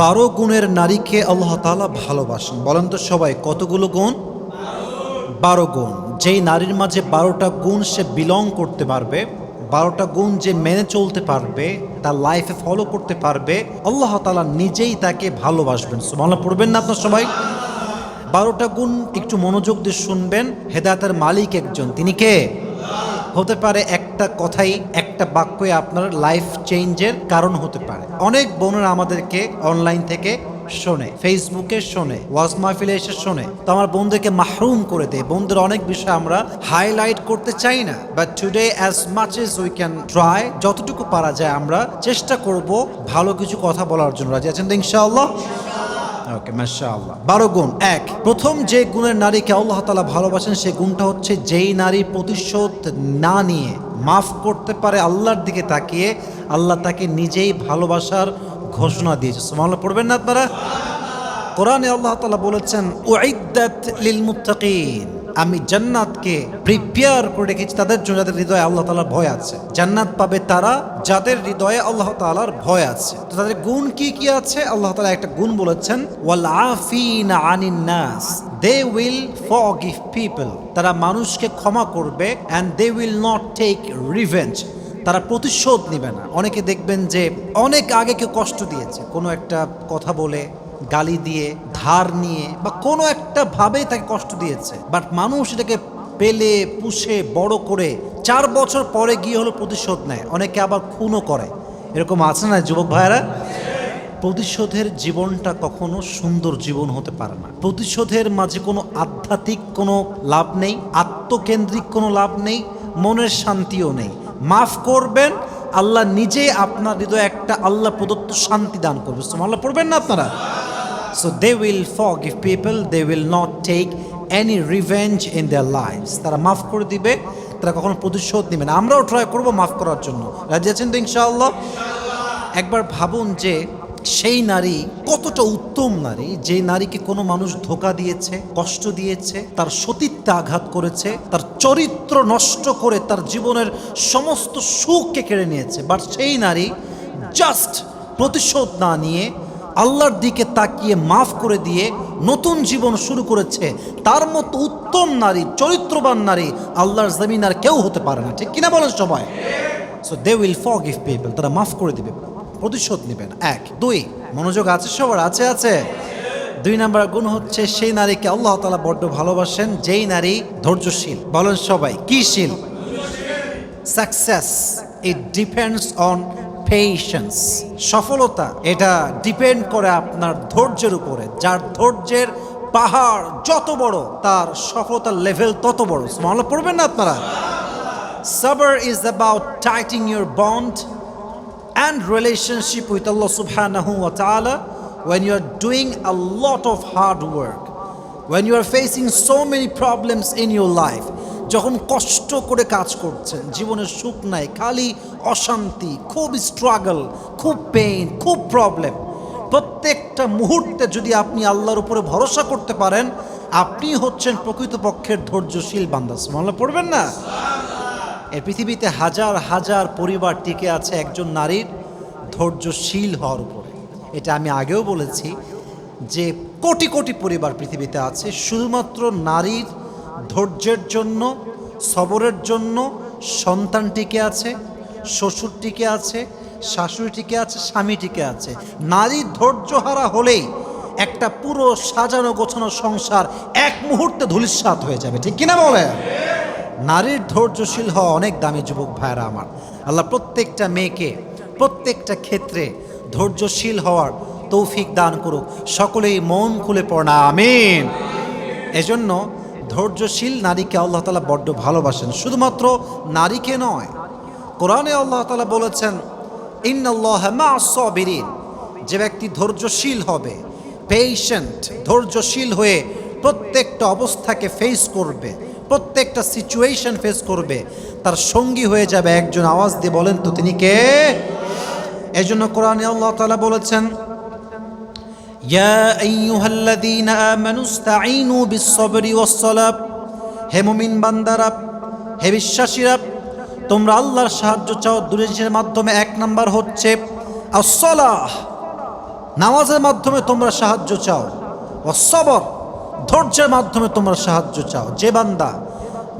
বারো গুণের নারীকে আল্লাহ তাআলা ভালোবাসেন। বলেন তো সবাই, কতগুলো গুণ? বারো গুণ। যেই নারীর মাঝে বারোটা গুণ সে বিলং করতে পারবে, বারোটা গুণ যে মেনে চলতে পারবে, তার লাইফে ফলো করতে পারবে, আল্লাহ তাআলা নিজেই তাকে ভালোবাসবেন। সুমাল্লাহ পড়বেন না আপনার সবাই? বারোটা গুণ একটু মনোযোগ দিয়ে শুনবেন। হেদায়তের মালিক একজন। তিনি কে? হতে পারে একটা কথাই, একটা বাক্যই আপনার লাইফ চেঞ্জের কারণ হতে পারে। অনেক বোনেরা আমাদেরকে অনলাইন থেকে শোনে ফেসবুকে শোনে ওয়াজ মাহফিলে এসে শোনে। তো আমার বন্ধুকে মাহরুম করে দেয়। বন্ধুর অনেক বিষয় আমরা হাইলাইট করতে চাই না। But today as much as we can try যতটুকু পারা যায় আমরা চেষ্টা করব ভালো কিছু কথা বলার জন্য। রাজি আছেন তো ইনশাআল্লাহ? ওকে, মাশাআল্লাহ। বারো গুণ, এক। প্রথম যে গুণের নারীকে আল্লাহ তালা ভালোবাসেন সেই গুণটা হচ্ছে যেই নারী প্রতিশোধ না নিয়ে মাফ করতে পারে আল্লাহর দিকে তাকিয়ে, আল্লাহ তাকে নিজেই ভালোবাসার ঘোষণা দিয়েছে। সুমাল্লাহ পড়বেন না আপনারা? কোরআনে আল্লাহ তালা বলেছেন ওয়াইদাত লিল মুত্তাকিন। আমি জান্নাতকে প্রিপেয়ার করে রেখেছি, তাদের জন্য যাদের হৃদয়ে আল্লাহ তালার ভয় আছে। জান্নাত পাবে তারা, যাদের হৃদয়ে আল্লাহ তালার ভয় আছে। তো তাদের গুণ কি কি আছে? আল্লাহ তালা একটা গুণ বলেছেন, ওয়াল আফিনা আনিন নাস দে উইল ফরগিভ পিপল তারা মানুষকে ক্ষমা করবে and they will not take revenge তারা প্রতিশোধ নেবে না। অনেকে দেখবেন যে অনেক আগে কেউ কষ্ট দিয়েছে। কোনো একটা কথা বলে গালি দিয়ে, ধার নিয়ে বা কোনো একটা ভাবেই তাকে কষ্ট দিয়েছে। বাট মানুষ এটাকে পেলে, পুষে, বড় করে চার বছর পরে গিয়ে হলো প্রতিশোধ নেয়। অনেকে আবার খুনও করে। এরকম আছে না যুবক ভাইয়েরা? প্রতিশোধের জীবনটা কখনো সুন্দর জীবন হতে পারে না। প্রতিশোধের মাঝে কোনো আধ্যাত্মিক কোনো লাভ নেই, আত্মকেন্দ্রিক কোনো লাভ নেই, মনের শান্তিও নেই। মাফ করবেন, আল্লাহ নিজে আপনার হৃদয়ে একটা আল্লাহ প্রদত্ত শান্তি দান করবে। আল্লাহ পড়বেন না আপনারা? So they will forgive people they will not take any revenge in their lives তারা মাফ করে দিবে, তারা কখনো প্রতিশোধ নেবে না। আমরাও ট্রাই করব মাফ করার জন্য। রাজি আছেন তো ইনশাআল্লাহ? একবার ভাবুন যে সেই নারী কতটা উত্তম নারী, যে নারীকে কোনো মানুষ ধোকা দিয়েছে, কষ্ট দিয়েছে, তার সতীত্বে আঘাত করেছে, তার চরিত্র নষ্ট করে তার জীবনের সমস্ত সুখকে কেড়ে নিয়েছে। বাট সেই নারী জাস্ট প্রতিশোধ না নিয়ে আল্লাহর দিকে তাকিয়ে মাফ করে দিয়ে নতুন জীবন শুরু করেছে। তার মতো উত্তম নারী, চরিত্রবান নারী আল্লাহর জমিন আর কেউ হতে পারে না। ঠিক কিনা বলেন সবাই? So they will forgive people তারা মাফ করে দিবে, প্রতিশোধ নেবেন এক, দুই, মনোযোগ আছে সবার? আছে আছে। দুই নাম্বার গুণ হচ্ছে সেই নারীকে আল্লাহ তালা বড্ড ভালোবাসেন, যেই নারী ধৈর্যশীল। বলেন সবাই, কি শীল? Success it depends on patience সফলতা, এটা ডিপেন্ড করে আপনার ধৈর্যের উপরে। যার ধৈর্যের পাহাড় যত বড়, তার সফলতার লেভেল তত বড়। স্মল পড়বেন না আপনারা? সবার is about tightening your bond and relationship with আল্লো সুহান when you are doing a lot of hard work when you are facing so many problems in your life যখন কষ্ট করে কাজ করছেন জীবনের সুখ নাই খালি অশান্তি খুব স্ট্রাগল খুব পেইন খুব প্রবলেম প্রত্যেকটা মুহূর্তে যদি আপনি আল্লাহর উপরে ভরসা করতে পারেন আপনি হচ্ছেন প্রকৃতপক্ষের ধৈর্যশীল বান্দা। মনে পড়বেন না? এই পৃথিবীতে হাজার হাজার পরিবার টিকে আছে একজন নারীর ধৈর্যশীল হওয়ার উপরে। এটা আমি আগেও বলেছি যে কোটি কোটি পরিবার পৃথিবীতে আছে শুধুমাত্র নারীর ধৈর্যের জন্য, সবরের জন্য সন্তান টিকে আছে শ্বশুর টিকে আছে শাশুড়ি টিকে আছে স্বামী টিকে আছে। নারী ধৈর্যহারা হলেই একটা পুরো সাজানো গোছানো সংসার এক মুহূর্তে ধূলিসাৎ হয়ে যাবে। ঠিক কিনা বলে? নারীর ধৈর্যশীল হওয়া অনেক দামি যুবক ভাইরা আমার। আল্লাহ প্রত্যেকটা মেয়েকে, প্রত্যেকটা ক্ষেত্রে ধৈর্যশীল হওয়ার তৌফিক দান করুক। সকলেই মন খুলে পড়া আমিন। এজন্য ধৈর্যশীল নারীকে আল্লাহ তালা বড্ড ভালোবাসেন। শুধুমাত্র নারীকে নয়, কোরআনে আল্লাহ তালা বলেছেন, ইন্নাল্লাহ মা সবিরিন যে ব্যক্তি ধৈর্যশীল হবে পেশেন্ট ধৈর্যশীল হয়ে প্রত্যেকটা অবস্থাকে ফেস করবে, প্রত্যেকটা সিচুয়েশন ফেস করবে, তার সঙ্গী হয়ে যাবে। একজন আওয়াজ দিয়ে বলেন তো তিনি কে? এই জন্য কোরআনে আল্লাহ তালা বলেছেন ইয়া আইয়ুহাল্লাযীনা আমানু ইসতাঈনু বিস-সাবরি ওয়াস-সালাহ হে মুমিন বান্দারা, হে বিশ্বাসীরা, তোমরা আল্লাহর সাহায্য চাও। জিনিসের মাধ্যমে এক নাম্বার হচ্ছে আস-সালাহ। নামাজের মাধ্যমে তোমরা সাহায্য চাও। ও সবর ধৈর্যের মাধ্যমে তোমরা সাহায্য চাও। যে বান্দা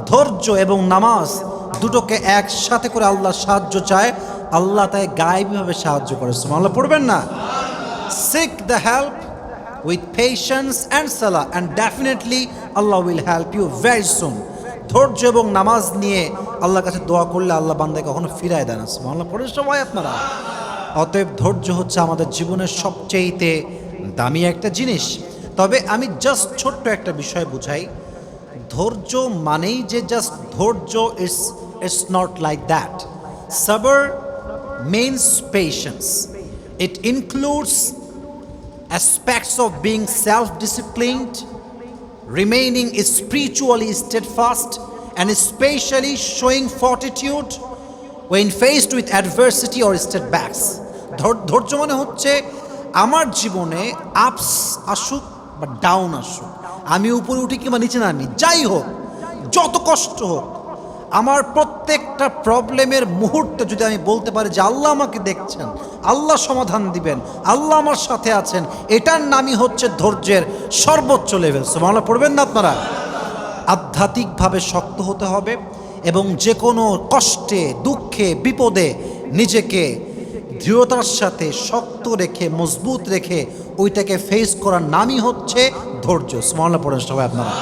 ধৈর্য এবং নামাজ দুটোকে একসাথে করে আল্লাহ সাহায্য চায়, আল্লাহ তাই গায়েবীভাবে সাহায্য করে। আল্লাহ পড়বেন না? Seek the help with patience and সালা and definitely Allah will help you very soon ধৈর্য এবং নামাজ নিয়ে আল্লাহর কাছে দোয়া করলে আল্লাহ বান্দায় কখনো ফিরায় দেন আল্লাহ পড়ে সবাই আপনারা। অতএব ধৈর্য হচ্ছে আমাদের জীবনের সবচেয়েতে দামি একটা জিনিস। তবে আমি জাস্ট ছোট্ট একটা বিষয় বুঝাই। ধৈর্য মানেই যে জাস্ট ধৈর্য it's it's not like that সাবার means patience. It includes aspects of being self disciplined, remaining spiritually steadfast, and especially showing fortitude when faced with adversity or setbacks. ধৈর্য মানে হচ্ছে আমার জীবনে আপস আসুক বা ডাউন আসুক আমি উপরে উঠি কিংবা নিচে নামি যাই হোক যত কষ্ট হোক আমার প্রত্যেকটা প্রবলেমের মুহূর্তে যদি আমি বলতে পারি যে আল্লাহ আমাকে দেখছেন, আল্লাহ সমাধান দিবেন, আল্লাহ আমার সাথে আছেন, এটার নামই হচ্ছে ধৈর্যের সর্বোচ্চ লেভেল সোমালা পড়বেন না আপনারা? আধ্যাত্মিকভাবে শক্ত হতে হবে এবং যে কোনো কষ্টে, দুঃখে, বিপদে নিজেকে দৃঢ়তার সাথে শক্ত রেখে, মজবুত রেখে ওইটাকে ফেস করার নামই হচ্ছে ধৈর্য। স্মরণা পড়েন সবাই আপনারা।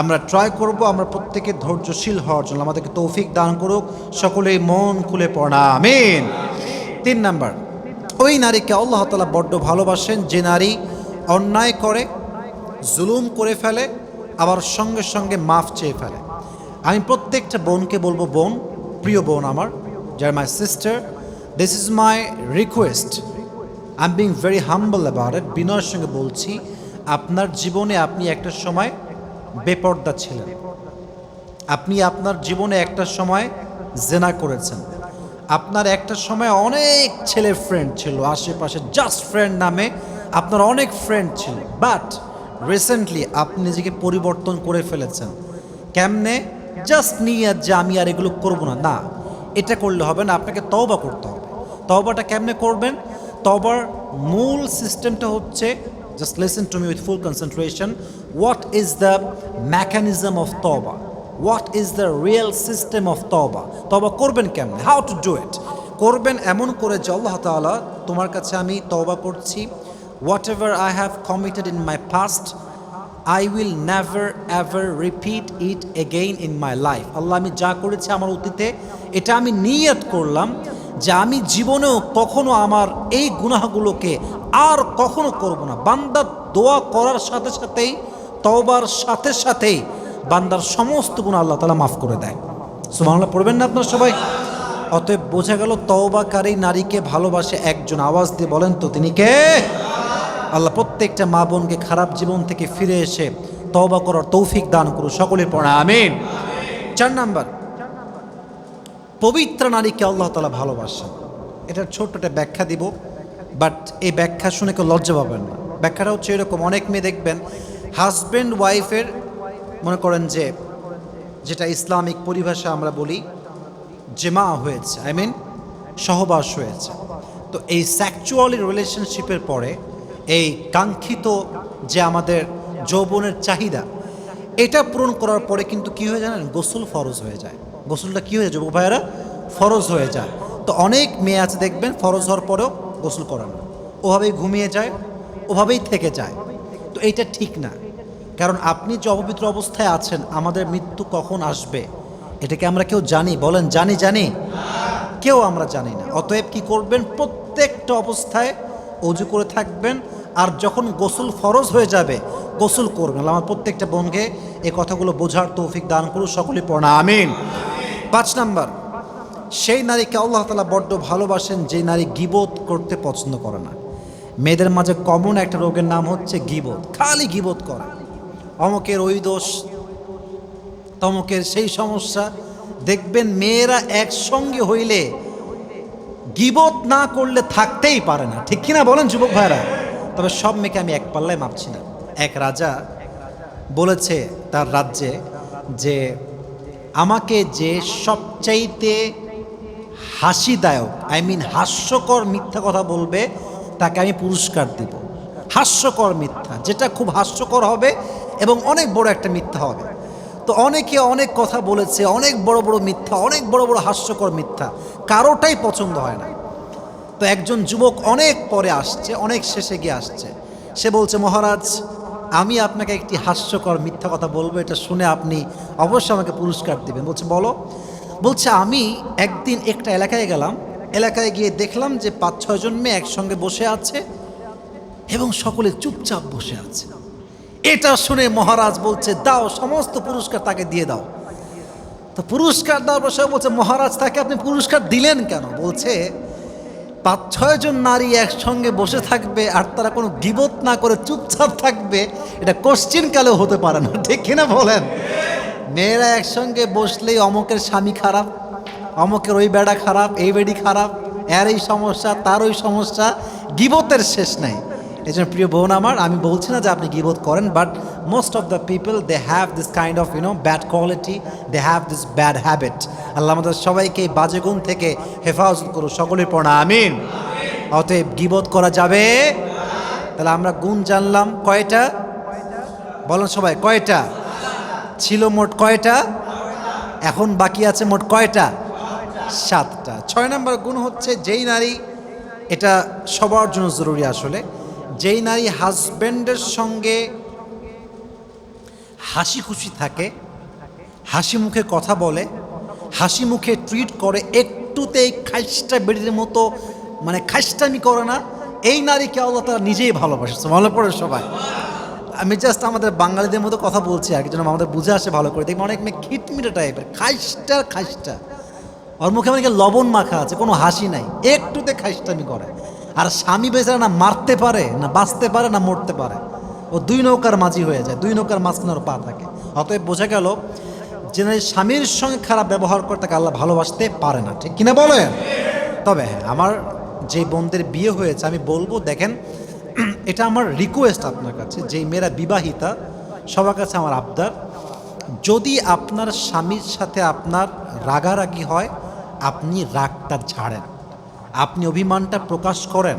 আমরা ট্রাই করব, আমরা প্রত্যেকে ধৈর্যশীল হওয়ার জন্য। আমাদেরকে তৌফিক দান করুক। সকলেই মন খুলে পড়া আমিন। তিন নাম্বার। ওই নারীকে আল্লাহ তালা বড্ড ভালোবাসেন, যে নারী অন্যায় করে, জুলুম করে ফেলে, আবার সঙ্গে সঙ্গে মাফ চেয়ে ফেলে। আমি প্রত্যেকটা বোনকে বলব, বোন, প্রিয় বোন আমার যার my sister this is my request I am being very humble about বিনয়ের সঙ্গে বলছি, আপনার জীবনে আপনি একটা সময় বেপর্দা ছিলেন। আপনি আপনার জীবনে একটা সময় জেনা করেছেন। আপনার একটা সময় অনেক ছেলের ফ্রেন্ড ছিল, আশেপাশে জাস্ট ফ্রেন্ড নামে আপনার অনেক ফ্রেন্ড ছিল। বাট রিসেন্টলি আপনি নিজেকে পরিবর্তন করে ফেলেছেন। কেমনে? জাস্ট নিয়ে যে আমি আর এগুলো করব না। না, এটা করলে হবে না, আপনাকে তওবা করতে হবে। তওবাটা কেমনে করবেন? তবার মূল সিস্টেমটা হচ্ছে just listen to me with full concentration what is the mechanism of তবা what is the real system of তবা তবা করবেন কেমন? হাউ টু ডু ইট করবেন এমন করে যে আল্লাহ তাআলা, তোমার কাছে আমি তবা করছি। Whatever I have committed in my past I will never ever repeat it again in my life Allah, আমি যা করেছি আমার অতীতে, এটা আমি নিয়ত করলাম যে আমি জীবনেও কখনো আমার এই গুনাহগুলোকে আর কখনো করব না। বান্দার দোয়া করার সাথে সাথেই, তওবার সাথে সাথেই বান্দার সমস্ত গুণ আল্লাহ তালা মাফ করে দেয়। সুবহানাল্লাহ, পড়বেন না আপনার সবাই? অতএব বোঝা গেল তওবাকারী নারীকে ভালোবাসে একজন। আওয়াজ দিয়ে বলেন তো তিনি কে? আল্লাহ প্রত্যেকটা মা বোনকে খারাপ জীবন থেকে ফিরে এসে তওবা করার তৌফিক দান করুন। সকলের পড়া, আমিন। চার নাম্বার। পবিত্র নারীকে আল্লাহ তালা ভালোবাসেন। এটার ছোট্ট একটা ব্যাখ্যা দিব। বাট এই ব্যাখ্যা শুনে কেউ লজ্জা পাবেন না। ব্যাখ্যাটা হচ্ছে এরকম, অনেক মেয়ে দেখবেন হাজব্যান্ড ওয়াইফের মনে করেন যে, যেটা ইসলামিক পরিভাষা আমরা বলি, জেমা হয়েছে আই মিন সহবাস হয়েছে। তো এই স্যাকচুয়ালি রিলেশনশিপের পরে, এই কাঙ্ক্ষিত যে আমাদের যৌবনের চাহিদা, এটা পূরণ করার পরে কিন্তু কি হয়ে জানেন? গোসল ফরজ হয়ে যায়। গোসলটা কি হয়ে যায়? যুবক ভাইয়েরা, ফরজ হয়ে যায়। তো অনেক মেয়ে আছে দেখবেন, ফরজ হওয়ার পরেও গোসল করে না ওভাবেই ঘুমিয়ে যায়, ওভাবেই থেকে যায়। তো এইটা ঠিক না। কারণ আপনি যে অপবিত্র অবস্থায় আছেন, আমাদের মৃত্যু কখন আসবে? এটাকে আমরা কেউ জানি? বলেন, জানি জানি? কেউ আমরা জানি না। অতএব কি করবেন? প্রত্যেকটা অবস্থায় অজু করে থাকবেন। আর যখন গোসল ফরজ হয়ে যাবে, গোসল করবেন। আমার প্রত্যেকটা বোনকে এই কথাগুলো বোঝার তৌফিক দান করুন সকলে পড়া, আমিন। পাঁচ নাম্বার। সেই নারীকে আল্লাহ তালা বড্ড ভালোবাসেন, যে নারী গিবোধ করতে পছন্দ করে না। মেয়েদের মাঝে কমন একটা রোগের নাম হচ্ছে গিবোধ খালি গিবোধ করা। অমকের ওই দোষ, তমকের সেই সমস্যা। দেখবেন মেয়েরা একসঙ্গে হইলে গিবত না করলে থাকতেই পারে না। ঠিক কিনা বলেন যুবক ভাইরা? তবে সব মেয়েকে আমি এক পাল্লায় মাপছি না। এক রাজা বলেছে তার রাজ্যে যে, আমাকে যে সবচাইতে হাসিদায়ক আই মিন হাস্যকর মিথ্যা কথা বলবে, তাকে আমি পুরস্কার দিব। হাস্যকর মিথ্যা, যেটা খুব হাস্যকর হবে এবং অনেক বড় একটা মিথ্যা হবে। তো অনেকে অনেক কথা বলেছে, অনেক বড় বড় মিথ্যা, অনেক বড় বড় হাস্যকর মিথ্যা, কারোটাই পছন্দ হয় না। তো একজন যুবক অনেক পরে আসছে, অনেক শেষে গিয়ে আসছে। সে বলছে, মহারাজ, আমি আপনাকে একটি হাস্যকর মিথ্যা কথা বলব, এটা শুনে আপনি অবশ্যই আমাকে পুরস্কার দেবেন। বলছে, বলো। বলছে, আমি একদিন একটা এলাকায় গেলাম। এলাকায় গিয়ে দেখলাম যে পাঁচ ছয়জন মেয়ে একসঙ্গে বসে আছে এবং সকলে চুপচাপ বসে আছে। এটা শুনে মহারাজ বলছে, দাও, সমস্ত পুরস্কার তাকে দিয়ে দাও। তো পুরস্কার দেওয়ার পর সে বলছে, মহারাজ, তাকে আপনি পুরস্কার দিলেন কেন? বলছে, পাঁচ ছয়জন নারী একসঙ্গে বসে থাকবে আর তারা কোনো গিবত না করে চুপচাপ থাকবে। এটা কোশ্চিন কালেও হতে পারে না। ঠিক কিনা বলেন? মেয়েরা একসঙ্গে বসলেই অমকের স্বামী খারাপ, অমকের ওই বেড়া খারাপ, এই বেডি খারাপ, এর এই সমস্যা, তার ওই সমস্যা, গিবতের শেষ নাই। এই জন্য প্রিয় বোন আমার, আমি বলছি না যে আপনি গিবোধ করেন but most of the people they have this kind of you know bad quality they have this bad habit Allah আমাদের সবাইকে এই বাজে গুণ থেকে হেফাজত করুন সকলের পড়া আমিন। অতএব গিবোধ করা যাবে? তাহলে আমরা গুণ জানলাম, কয়টা? বলেন সবাই, কয়টা? ছিল মোট কয়টা? এখন বাকি আছে মোট কয়টা? সাতটা। ছয় নম্বর গুণ হচ্ছে যেই নারী, এটা সবার জন্য জরুরি আসলে, যেই নারী হাজব্যান্ডের সঙ্গে হাসি খুশি থাকে, হাসি মুখে কথা বলে, হাসি মুখে ট্রিট করে, একটুতেই খাইসটা বেড়ির মতো মানে খাইস্টামি করে না, এই নারীকে আল্লাহ তারা নিজেই ভালোবাসে। মনে পড়ে সবাই। আমি জাস্ট আমাদের বাঙালিদের মতো কথা বলছি আর কি, যেন আমাদের বুঝে আসে ভালো করে। দেখব অনেক মেয়ে খিটমিটে টাইপের খাইস্টা খাইস্টা। ওর মুখে অনেকে লবণ মাখা আছে, কোনো হাসি নাই। একটুতে খাইস্টামি করে। আর স্বামী বেচারা না মারতে পারে, না বাঁচতে পারে, না মরতে পারে। ও দুই নৌকার মাঝি হয়ে যায়, দুই নৌকার মাঝখানে ওর পা থাকে। অতএব বোঝা গেল যে স্বামীর সঙ্গে খারাপ ব্যবহার করে তাকে আল্লাহ ভালোবাসতে পারে না। ঠিক কিনা বলেন? তবে হ্যাঁ আমার যে বোনদের বিয়ে হয়েছে, আমি বলব, দেখেন এটা আমার রিকোয়েস্ট আপনার কাছে, যেই মেয়েরা বিবাহিতা, সবার কাছে আমার আবদার। যদি আপনার স্বামীর সাথে আপনার রাগারাগি হয়, আপনি রাগটা ঝাড়েন। আপনি অভিমানটা প্রকাশ করেন।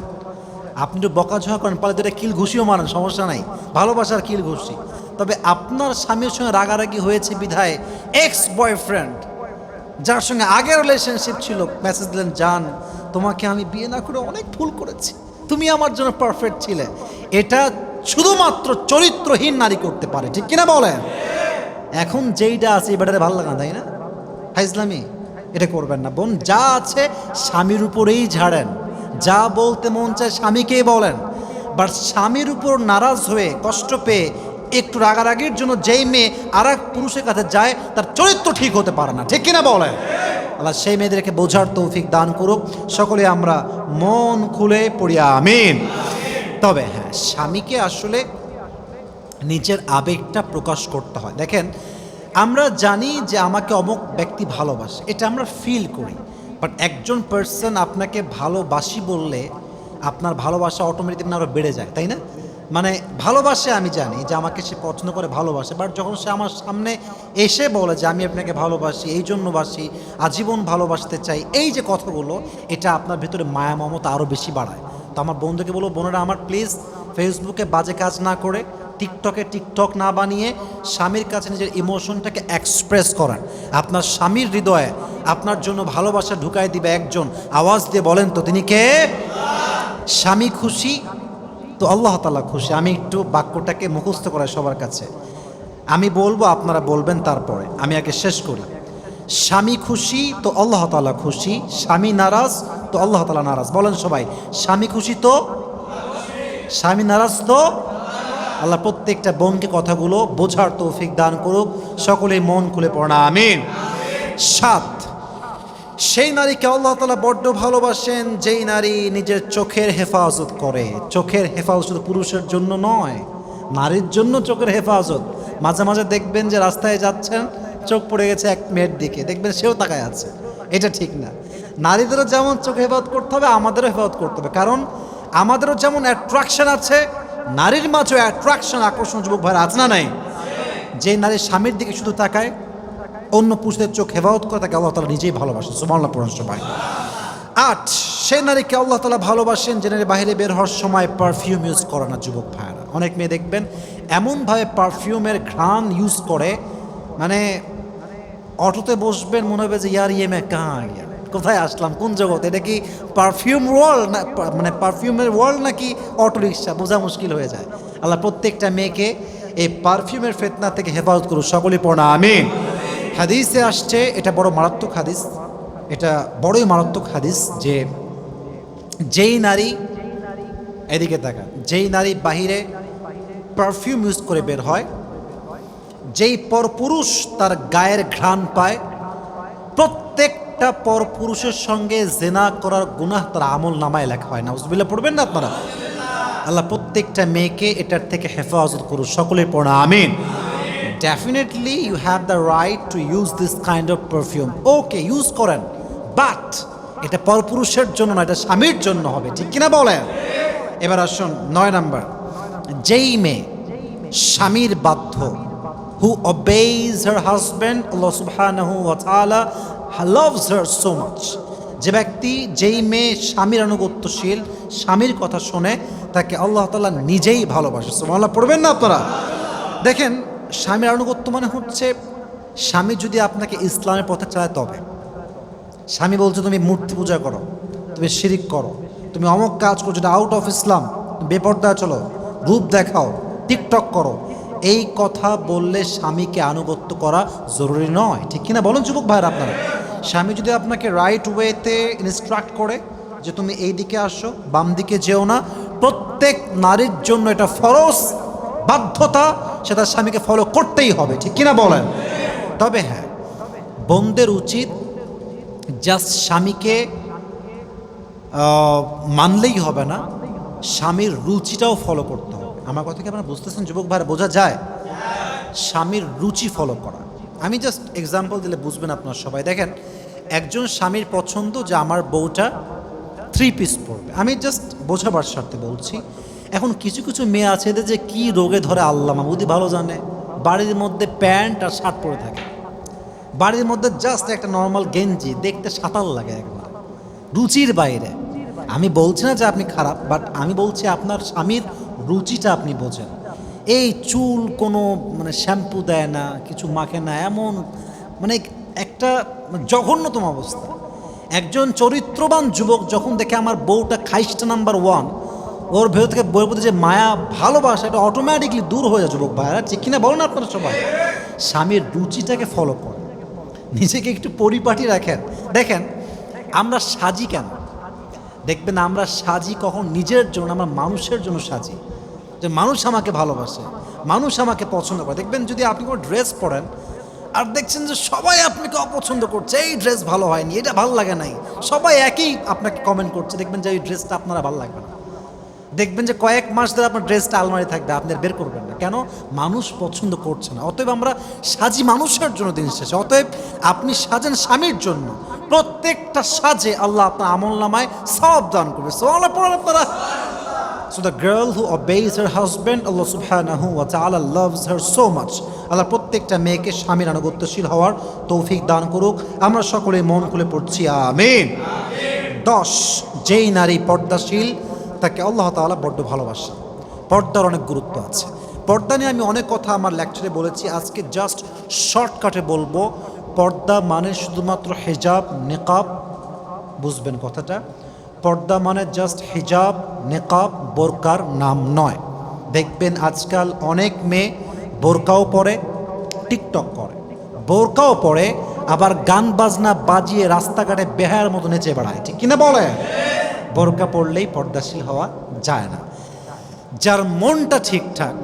আপনি একটু বকাঝকা করেন, পালে দুটা কিল ঘুষিও মারেন, সমস্যা নাই। ভালোবাসার কিল ঘুষি। তবে আপনার স্বামীর সঙ্গে রাগারাগি হয়েছে বিধায় এক্স বয়ফ্রেন্ড যার সঙ্গে আগের রিলেশনশিপ ছিল মেসেজ দিলেন যান তোমাকে আমি বিয়ে না করে অনেক ভুল করেছি। তুমি আমার জন্য পারফেক্ট ছিলে। এটা শুধুমাত্র চরিত্রহীন নারী করতে পারে, ঠিক কিনা বলেন? এখন যেইটা আছে এবারে ভালো লাগা তাই না? ইসলামী, এটা করবেন না। বোন, যা আছে স্বামীর উপরেই ঝাড়েন। যা বলতে মন চায় স্বামীকেই বলেন। বাট স্বামীর উপর নারাজ হয়ে, কষ্ট পেয়ে, একটু রাগারাগির জন্য যেই মেয়ে আর এক পুরুষের কাছে যায়, তার চরিত্র ঠিক হতে পারে না, ঠিক কিনা বলেন? আল্লাহ সেই মেয়েদেরকে বোঝার তৌফিক দান করুক। সকলে আমরা মন খুলে পড়িয়া আমিন। তবে হ্যাঁ স্বামীকে আসলে নিজের আবেগটা প্রকাশ করতে হয়। দেখেন, আমরা জানি যে আমাকে অমুক ব্যক্তি ভালোবাসে, এটা আমরা ফিল করি। বাট একজন পার্সন আপনাকে ভালোবাসি বললে আপনার ভালোবাসা অটোমেটিক আরও বেড়ে যায়, তাই না? মানে ভালোবাসে আমি জানি যে আমাকে সে পছন্দ করে ভালোবাসে বাট যখন সে আমার সামনে এসে বলে যে আমি আপনাকে ভালোবাসি, এই জন্য বাসি, আজীবন ভালোবাসতে চাই, এই যে কথাগুলো, এটা আপনার ভিতরে মায়া মমতা আরও বেশি বাড়ায়। তো আমার বন্ধুকে বলব, বোনেরা আমার প্লিজ ফেসবুকে বাজে কাজ না করে টিকটকে টিকটক না বানিয়ে স্বামীর কাছে নিজের ইমোশনটাকে এক্সপ্রেস করেন। আপনার স্বামীর হৃদয়ে আপনার জন্য ভালোবাসা ঢুকায় দিবে একজন। আওয়াজ দিয়ে বলেন তো, তিনি কে? স্বামী খুশি তো আল্লাহ তালা খুশি। আমি একটু বাক্যটাকে মুখস্থ করাই সবার কাছে। আমি বলব, আপনারা বলবেন তারপরে। আমি আগে শেষ করি। স্বামী খুশি তো আল্লাহ তালা খুশি। স্বামী নারাজ তো আল্লাহ তালা নারাজ। বলেন সবাই, স্বামী খুশি তো? স্বামী নারাজ তো? আল্লাহ প্রত্যেকটা বোনকে কথাগুলো বোঝার তৌফিক দান করুক। সকলেই মন খুলে পড়া আমিন। সাত সেই নারীকে আল্লাহ তালা বড্ড ভালোবাসেন, যেই নারী নিজের চোখের হেফাজত করে। চোখের হেফাজত পুরুষের জন্য নয়, নারীর জন্য চোখের হেফাজত। মাঝে মাঝে দেখবেন যে রাস্তায় যাচ্ছেন, চোখ পড়ে গেছে এক মেয়ের দিকে। দেখবেন সেও তাকায় আছে। এটা ঠিক না। নারীদেরও যেমন চোখ হেফাজত করতে হবে, আমাদেরও হেফাজত করতে হবে। কারণ আমাদেরও যেমন অ্যাট্রাকশন আছে, নারীর মাঝেও অ্যাট্রাকশন আকর্ষণ। যুবক ভাইয়ের আছে না নাই? যে নারী স্বামীর দিকে শুধু তাকায় অন্য পুরুষদের চোখ হেফাজত করে, তাকে আল্লাহ তালা নিজেই ভালোবাসেন। সুমাল্লা পড়ান সবাই আট, সে নারীকে আল্লাহ তালা ভালোবাসেন যে নারী বাইরে বের হওয়ার সময় পারফিউম ইউজ করে না, যুবক ভাইয়েরা। অনেক মেয়ে দেখবেন, এমনভাবে পারফিউমের ঘ্রাণ ইউজ করে মানে অটোতে বসবেন, মনে হবে যে, ইয়ার ইয়ে মে গিয়া? কোথায় আসলাম? কোন জগৎ এটা কি পারফিউম ওয়ার্ল্ড না মানে পারফিউমের ওয়ার্ল্ড নাকি অটো রিক্সা বোঝা মুশকিল হয়ে যায়। আল্লাহ প্রত্যেকটা মেয়েকে এই পারফিউমের ফেতনা থেকে হেফাজত করুন সকলেই পড়া, আমিন। হাদিসে আসছে, এটা বড় মারাত্মক হাদিস। এটা বড়ই মারাত্মক হাদিস যে যেই নারী এদিকে তাকা যেই নারী বাহিরে পারফিউম ইউজ করে বের হয়, যেই পরপুরুষ তার গায়ের ঘ্রাণ পায়, প্রত্যেকটা পরপুরুষের সঙ্গে জেনা করার গুনাহ তার আমল নামায় লেখা হয়। না উজবিল্লা পড়বেন না আপনারা? আল্লাহ প্রত্যেকটা মেয়েকে এটার থেকে হেফাজত করুন সকলের পড়া, আমিন। Definitely you have the right to use this kind of perfume okay use করেন। বাট এটা পরপুরুষের জন্য না, এটা স্বামীর জন্য হবে। ঠিক কিনা বলেন? এবার আসুন, নয় নাম্বার। যেই মেয়ে স্বামীর বাধ্য her husband Allah subhanahu wa ta'ala loves her so much যে ব্যক্তি, যেই মেয়ে স্বামীর আনুগত্যশীল, স্বামীর কথা শোনে, তাকে আল্লাহ তাআলা নিজেই ভালোবাসে। সুবহানাল্লাহ, পড়বেন না আপনারা? দেখেন স্বামীর আনুগত্য মানে হচ্ছে, স্বামী যদি আপনাকে ইসলামের পথে চালায় তবে। স্বামী বলছে, তুমি মূর্তি পূজা করো, তুমি শিরিক করো, তুমি অমক কাজ করো, যেটা আউট অফ ইসলাম বেপর্দা চলো, রূপ দেখাও, টিকটক করো। এই কথা বললে স্বামীকে আনুগত্য করা জরুরি নয়। ঠিক কিনা? বলুন যুবক ভাইয়ের আপনারা। স্বামী যদি আপনাকে রাইট ওয়েতে ইনস্ট্রাক্ট করে যে তুমি এই দিকে আসো, বাম দিকে যেও না, প্রত্যেক নারীর জন্য এটা ফরজ বাধ্যতা সেটা স্বামীকে ফলো করতেই হবে, ঠিক কিনা বলেন? তবে হ্যাঁ বোনদের উচিত জাস্ট স্বামীকে মানলেই হবে না, স্বামীর রুচিটাও ফলো করতে হবে। আমার কথা কি আপনারা বুঝতেছেন, যুবক ভাই বোঝা যায়? স্বামীর রুচি ফলো করা। আমি জাস্ট এক্সাম্পল দিলে বুঝবেন আপনার সবাই। দেখেন, একজন স্বামীর পছন্দ যে আমার বউটা থ্রি পিস পড়বে আমি জাস্ট বোঝাবার স্বার্থে বলছি এখন কিছু কিছু মেয়ে আছে যে কি রোগে ধরে আল্লাহ মাহবুদি ভালো জানে। বাড়ির মধ্যে প্যান্ট আর শার্ট পরে থাকে। বাড়ির মধ্যে জাস্ট একটা নর্মাল গেঞ্জি, দেখতে সাঁতার লাগে একবার। রুচির বাইরে। আমি বলছি না যে আপনি খারাপ বাট আমি বলছি আপনার স্বামীর রুচিটা আপনি বোঝেন। এই চুল কোনো মানে শ্যাম্পু দেয় না, কিছু মাখে না, এমন মানে একটা জঘন্যতম অবস্থা। একজন চরিত্রবান যুবক যখন দেখে আমার বউটা খাইস্টা নাম্বার ওয়ান ওর ভেতর থেকে বইয়ের প্রতি যে মায়া, ভালোবাসা, এটা অটোমেটিকলি দূর হয়ে যায় যুবক ভাইরা, ঠিক কিনা বলেন আপনারা সবাই? স্বামীর রুচিটাকে ফলো করেন নিজেকে একটু পরিপাটি রাখেন। দেখেন, আমরা সাজি কেন? দেখবেন আমরা সাজি কখন নিজের জন্য, আমরা মানুষের জন্য সাজি। যে মানুষ আমাকে ভালোবাসে, মানুষ আমাকে পছন্দ করে। দেখবেন যদি আপনি কোনো ড্রেস পরেন, আর দেখছেন যে সবাই আপনাকে অপছন্দ করছে, এই ড্রেস ভালো হয়নি, এটা ভালো লাগে নাই। সবাই একই আপনাকে কমেন্ট করছে, দেখবেন যে এই ড্রেসটা আপনারা ভালো লাগবে না। দেখবেন যে কয়েক মাস ধরে আপনার ড্রেসটা আলমারি থাকবে আপনি আর বের করবেন না। কেন? মানুষ পছন্দ করছে না। অতএব আমরা সাজি মানুষের জন্য দিন শেষে। অতএব আপনি সাজেন স্বামীর জন্য। প্রত্যেকটা সাজে আল্লাহ আপনার আমল নামায় সব দান করবে। সো আল্লাহ আপনারা। So the girl who obeys her husband, Allah subhanahu wa ta'ala loves her so. Allah প্রত্যেকটা মেয়েকে স্বামীর আনুগত্যশীল হওয়ার তৌফিক দান করুক। আমরা সকলে মন খুলে পড়ছি আমিন। দশ যেই নারী পর্দাশীল তাকে আল্লাহ তাআলা বড্ড ভালোবাসে পর্দার অনেক গুরুত্ব আছে। পর্দা নিয়ে আমি অনেক কথা আমার লেকচারে বলেছি, আজকে জাস্ট শর্টকাটে বলব। পর্দা মানে শুধুমাত্র হেজাব, নেকাব, বুঝবেন কথাটা? পর্দা মানে জাস্ট হিজাব, নেকাব, বোরকার নাম নয়। দেখবেন আজকাল অনেক মেয়ে বোরকাও পরে, টিকটক করে। বোরকাও পরে, আবার গান বাজনা বাজিয়ে রাস্তাঘাটে বেহার মতো নেচে বেড়ায়। ঠিক কিনা বলে বোরকা পড়লেই পর্দাশীল হওয়া যায় না। যার মনটা ঠিকঠাক,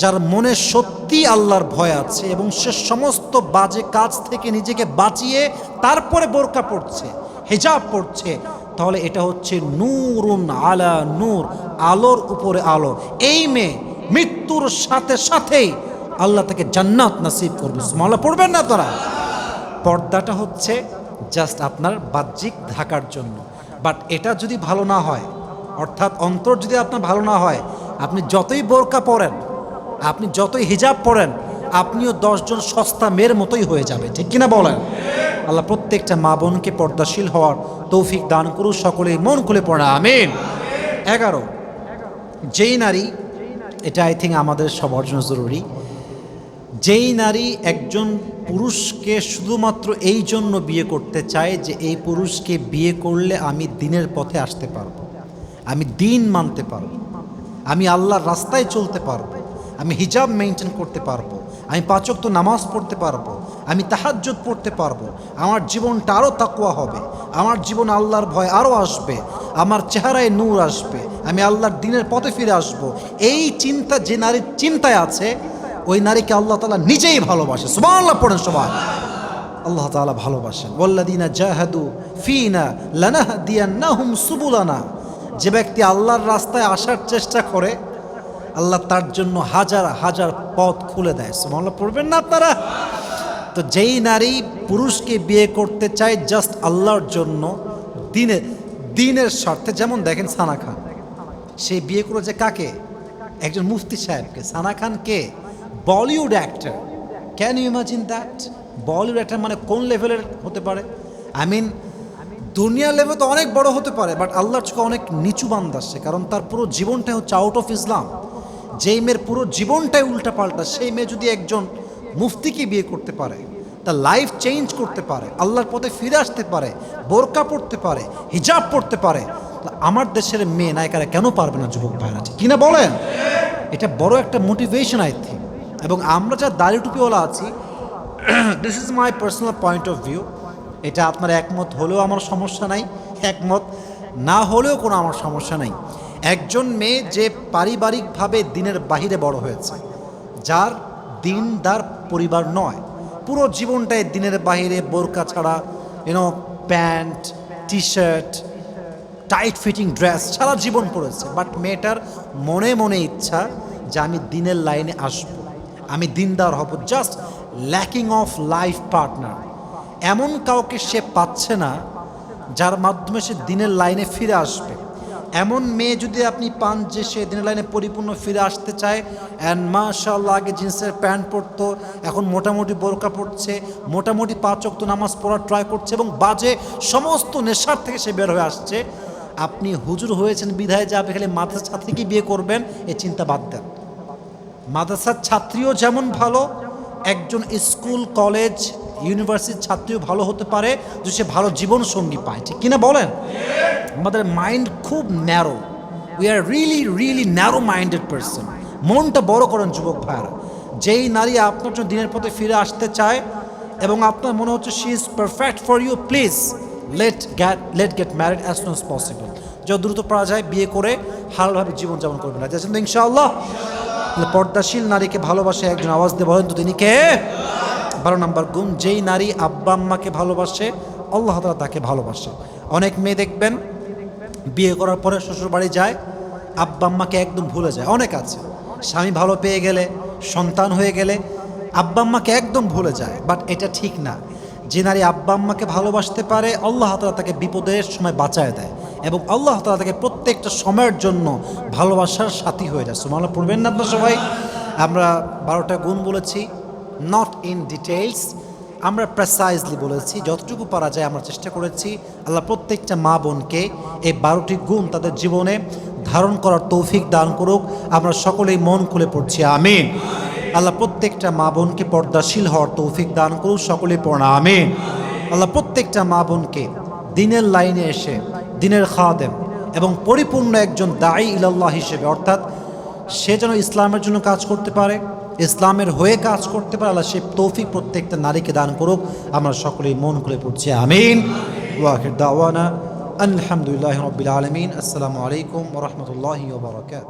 যার মনে সত্যি আল্লাহর ভয় আছে এবং সে সমস্ত বাজে কাজ থেকে নিজেকে বাঁচিয়ে তারপরে বোরকা পড়ছে হেজাব পড়ছে তাহলে এটা হচ্ছে নূরুন আলা নূর, আলোর উপরে আলো। এই মেয়ে মৃত্যুর সাথে সাথেই আল্লাহ তাকে জান্নাত নাসিব করবে। মালা পড়বেন না তারা? পর্দাটা হচ্ছে জাস্ট আপনার বাহ্যিক ঢাকার জন্য। বাট এটা যদি ভালো না হয়, অর্থাৎ অন্তর যদি আপনার ভালো না হয়, আপনি যতই বোরকা পরেন, আপনি যতই হিজাব পরেন, আপনিও দশজন সস্তা মেয়ের মতোই হয়ে যাবে। ঠিক কিনা বলেন? আল্লাহ প্রত্যেকটা মা বোনকে পর্দাশীল হওয়ার তৌফিক দান করুক, সকলেই মন খুলে পড়া, আমিন। এগারো, যেই নারী, এটা আই থিঙ্ক আমাদের সবার জন্য জরুরি, যেই নারী একজন পুরুষকে শুধুমাত্র এই জন্য বিয়ে করতে চায় যে এই পুরুষকে বিয়ে করলে আমি দিনের পথে আসতে পারব। আমি দিন মানতে পারব। আমি আল্লাহর রাস্তায় চলতে পারব। আমি হিজাব মেনটেন করতে পারব। আমি পাচক তো নামাজ পড়তে পারব। আমি তাহাজ্জুদ পড়তে পারব। আমার জীবনটা আরও তাকুয়া হবে। আমার জীবন আল্লাহর ভয় আরও আসবে। আমার চেহারায় নূর আসবে। আমি আল্লাহর দিনের পথে ফিরে আসব। এই চিন্তা যে নারীর চিন্তায় আছে ওই নারীকে আল্লাহ তালা নিজেই ভালোবাসে। সুবাহ আল্লাহ পড়েন সবাই। আল্লাহ তাআলা ভালোবাসেন। ওয়াল্লাদিনা জাহাদু ফিনা লানাহদিয়ান্নাহুম সুবুলানা। যে ব্যক্তি আল্লাহর রাস্তায় আসার চেষ্টা করে, আল্লাহ তার জন্য হাজার হাজার পথ খুলে দেয়। সুবহানাল্লাহ, পড়বেন না আপনারা? তো যেই নারী পুরুষকে বিয়ে করতে চায় জাস্ট আল্লাহর জন্য, দিনের দিনের স্বার্থে, যেমন দেখেন সানা খান। সে বিয়ে করেছে কাকে? একজন মুফতি সাহেবকে। সানা খান কে? Bollywood actor can you imagine that Bollywood actor মানে কোন লেভেলের হতে পারে? আই মিন দুনিয়ার লেভেল তো অনেক বড় হতে পারে বাট আল্লাহর চোখে অনেক নিচু বান্দা সে কারণ তার পুরো জীবনটাই হচ্ছে আউট অফ ইসলাম যেই মেয়ের পুরো জীবনটাই উল্টা পাল্টা সেই মেয়ে যদি একজন মুফতিকে বিয়ে করতে পারে, তার লাইফ চেঞ্জ করতে পারে, আল্লাহর পথে ফিরে আসতে পারে, বোরকা পড়তে পারে, হিজাব পড়তে পারে আমার দেশের মেয়ে নায়িকারা কেন পারবে না, যুবক ভাইরা? কিনা বলেন? এটা বড় একটা মোটিভেশন আই থিঙ্ক এবং আমরা যা দাড়ি টুপিওয়ালা আছি this is my personal point of view এটা আপনার একমত হলেও আমার সমস্যা নাই, একমত না হলেও কোনো আমার সমস্যা নাই। একজন মেয়ে যে পারিবারিকভাবে দিনের বাহিরে বড় হয়েছে, যার দিনদার পরিবার নয়। পুরো জীবনটাই দিনের বাহিরে বোরকা ছাড়া you know pant T shirt tight fitting dress সারা জীবন পড়েছে বাট মেয়েটার মনে মনে ইচ্ছা যে আমি দিনের লাইনে আসব। আমি দিনদার হব just lacking of life partner এমন কাউকে সে পাচ্ছে না, যার মাধ্যমে সে দিনের লাইনে ফিরে আসবে। এমন মেয়ে যদি আপনি পান যে সে দিনের লাইনে পরিপূর্ণ ফিরে আসতে চায় অ্যান্ড মাশাল্লাহ আগে জিন্সের প্যান্ট পরতো, এখন মোটামুটি বোরকা পড়ছে মোটামুটি পাঁচ অক্ত নামাজ পড়ার ট্রাই করছে, এবং বাজে সমস্ত নেশার থেকে সে বের হয়ে আসছে। আপনি হুজুর হয়েছেন, বিধায় যে, আপনি খালি মাদ্রাসা ছাত্রীকে বিয়ে করবেন, এ চিন্তা বাদ দেন। মাদ্রাসার ছাত্রীও যেমন ভালো, একজন স্কুল, কলেজ, ইউনিভার্সিটির ছাত্রীও ভালো হতে পারে যদি সে ভালো জীবন সঙ্গী পায়। ঠিক কিনা বলেন? আমাদের মাইন্ড খুব narrow. We are really really narrow minded person মনটা বড় করেন যুবক ভাইয়ারা। যেই নারী আপনার জন্য দিনের পথে ফিরে আসতে চায় এবং আপনার মনে হচ্ছে she is perfect for you please let get let get married as soon as possible যত দ্রুত পারা যায় বিয়ে করে হালভাবে জীবনযাপন করবেন ইনশাআল্লাহ? পর্দাশীল নারীকে ভালোবাসে একজন আওয়াজ দিয়ে বলেন তো তিনি কে? বারো নম্বর, গুণ যেই নারী আব্বা আম্মাকে ভালোবাসে, আল্লাহ তালা তাকে ভালোবাসে। অনেক মেয়ে দেখবেন, বিয়ে করার পরে শ্বশুর বাড়ি যায়, আব্বা আম্মাকে একদম ভুলে যায়। অনেক আছে। স্বামী ভালো পেয়ে গেলে, সন্তান হয়ে গেলে, আব্বা আম্মাকে একদম ভুলে যায়। বাট এটা ঠিক না। যে নারী আব্বা আম্মাকে ভালোবাসতে পারে, আল্লাহ তালা তাকে বিপদের সময় বাঁচায় দেয় এবং আল্লাহ তালা তাকে প্রত্যেকটা সময়ের জন্য ভালোবাসার সাথী হয়ে যায়। সুমালা পড়বেন না আপনার সবাই? আমরা বারোটা গুণ বলেছি নট ইন ডিটেলস আমরা প্রেসাইজলি বলেছি, যতটুকু পারা যায় আমরা চেষ্টা করেছি। আল্লাহ প্রত্যেকটা মা বোনকে এই বারোটি গুণ তাদের জীবনে ধারণ করার তৌফিক দান করুক। আমরা সকলেই মন খুলে পড়ছি, আমিন। আল্লাহ প্রত্যেকটা মা বোনকে পর্দাশীল হওয়ার তৌফিক দান করুক, সকলেই পড়া আমিন। আল্লাহ প্রত্যেকটা মা বোনকে দিনের লাইনে এসে, দিনের খাদেম এবং পরিপূর্ণ একজন দায়ী ইলাল্লাহ হিসেবে, অর্থাৎ সে যেন ইসলামের জন্য কাজ করতে পারে, ইসলামের হয়ে কাজ করতে পারে, আল্লাহ সে তৌফিক প্রত্যেকটা নারীকে দান করুক। আমরা সকলেই মন খুলে পড়ছি, আমিন। ওয়াহির দাওয়ানা, আলহামদুলিল্লাহ রবিল আলমিন, আসসালামু আলাইকুম রহমতুল্লাহ বারকাত